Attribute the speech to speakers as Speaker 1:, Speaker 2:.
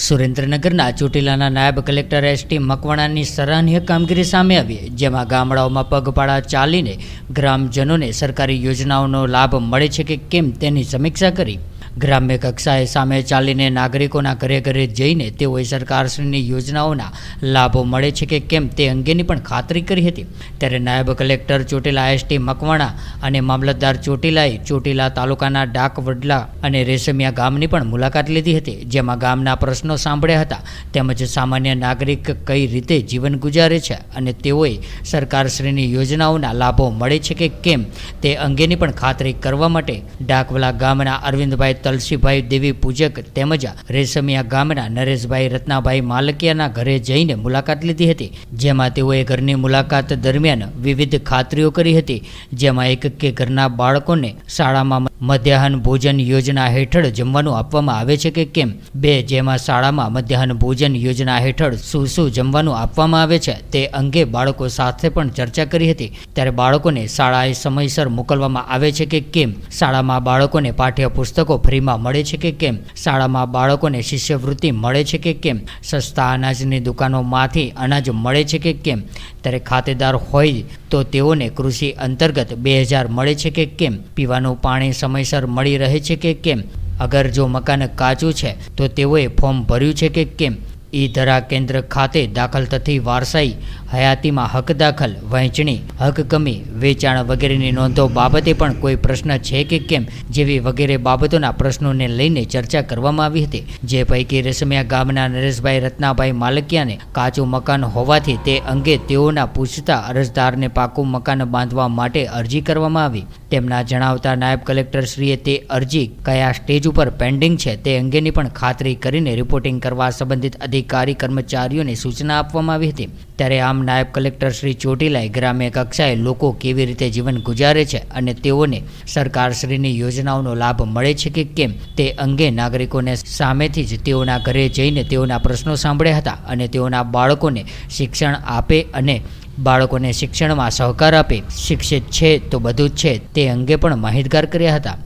Speaker 1: સુરેન્દ્રનગરના ચોટીલાના નાયબ collector S T મકવાણાની સરાહનીય કામગીરી સામે આવી જેમાં ગામડાઓમાં પગપાળા ચાલીને ગ્રામજનોને સરકારી યોજનાઓનો લાભ મળે છે કે કેમ તેની સમીક્ષા કરી. ગ્રામ્ય કક્ષાએ સામે ચાલીને નાગરિકોના ઘરે ઘરે જઈને તેઓએ સરકારશ્રીની યોજનાઓના લાભો મળે છે કે કેમ તે અંગેની પણ ખાતરી કરી હતી. ત્યારે નાયબ કલેક્ટર ચોટીલા એસટી મકવાણા અને મામલતદાર ચોટીલાએ ચોટીલા તાલુકાના ડાક વડલા અને રેશમિયા ગામની પણ મુલાકાત લીધી હતી, જેમાં ગામના પ્રશ્નો સાંભળ્યા હતા. તેમજ સામાન્ય નાગરિક કઈ રીતે જીવન ગુજારે છે અને તેઓએ સરકારશ્રીની યોજનાઓના લાભો મળે છે કે કેમ તે અંગેની પણ ખાતરી કરવા માટે ડાકવલા ગામના અરવિંદભાઈ તલસીભાઈ દેવી પૂજક તેમજ રેશમિયા ગામના નરેશભાઈ, રત્નાભાઈ માલકિયાના ઘરે જઈને મુલાકાત લીધી હતી. જેમાં તેઓએ ઘરની મુલાકાત દરમિયાન વિવિધ ખાતરીઓ કરી હતી. જેમાં એક કે ઘરના બાળકોને શાળામાં મધ્યાહન ભોજન યોજના હેઠળ જમવાનું આપવામાં આવે છે કે કેમ? બે, જેમાં શાળામાં મધ્યાહન ભોજન યોજના હેઠળ શું શું જમવાનું આપવામાં આવે છે તે અંગે બાળકો સાથે પણ ચર્ચા કરી હતી. ત્યારે બાળકોને શાળાએ સમયસર મોકલવામાં આવે છે કે કેમ? શાળામાં બાળકોને પાઠ્યપુસ્તકો ફ્રીમાં મળે છે કે કેમ? શાળામાં બાળકોને શિષ્યવૃત્તિ મળે છે કે કેમ? સસ્તા અનાજની દુકાનોમાંથી અનાજ મળે છે કે કેમ? ત્યારે ખાતેદાર હોય તો તેઓને કૃષિ અંતર્ગત બે હજાર મળે છે કે કેમ? પીવાનું પાણી સમયસર મળી રહે છે કે કેમ? અગર જો મકાન કાચું છે, તો તેઓએ ફોર્મ ભર્યું છે કે કેમ? ઈ ધરા કેન્દ્ર ખાતે દાખલ થતી વારસાઈ હયાતીમાં હક દાખલ, વહેંચણી, હક કમી, વેચાણ વગેરેની નોંધો બાબતે પણ કોઈ પ્રશ્ન છે કે કેમ? જેવી વગેરે બાબતોના પ્રશ્નોને લઈને ચર્ચા કરવામાં આવી હતી. જે પૈકી રેશમિયા ગામના નરેશભાઈ રત્નાભાઈ માલકિયાને કાચું મકાન હોવાથી તે અંગે તેઓના પૂછતા અરજદારને પાકું મકાન બાંધવા માટે અરજી કરવામાં આવી. તેમના જણાવતા નાયબ કલેક્ટરશ્રીએ તે અરજી કયા સ્ટેજ ઉપર પેન્ડિંગ છે તે અંગેની પણ ખાતરી કરીને રિપોર્ટિંગ કરવા સંબંધિત અધિકારી કર્મચારીઓને સૂચના આપવામાં આવી હતી. ત્યારે નાયબ કલેક્ટર શ્રી ચોટીલાએ ગ્રામ્ય કક્ષાએ લોકો કેવી રીતે જીવન ગુજારે છે અને તેઓને સરકારશ્રીની યોજનાઓનો લાભ મળે છે કે કેમ તે અંગે નાગરિકોને સામેથી જ તેઓના ઘરે જઈને તેઓના પ્રશ્નો સાંભળ્યા હતા અને તેઓના બાળકોને શિક્ષણ આપે અને બાળકોને શિક્ષણમાં સહકાર આપે. શિક્ષિત છે તો બધું જ છે તે અંગે પણ માહિતગાર કર્યા હતા.